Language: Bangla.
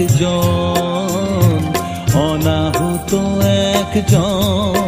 একজন অনেক দোষেতে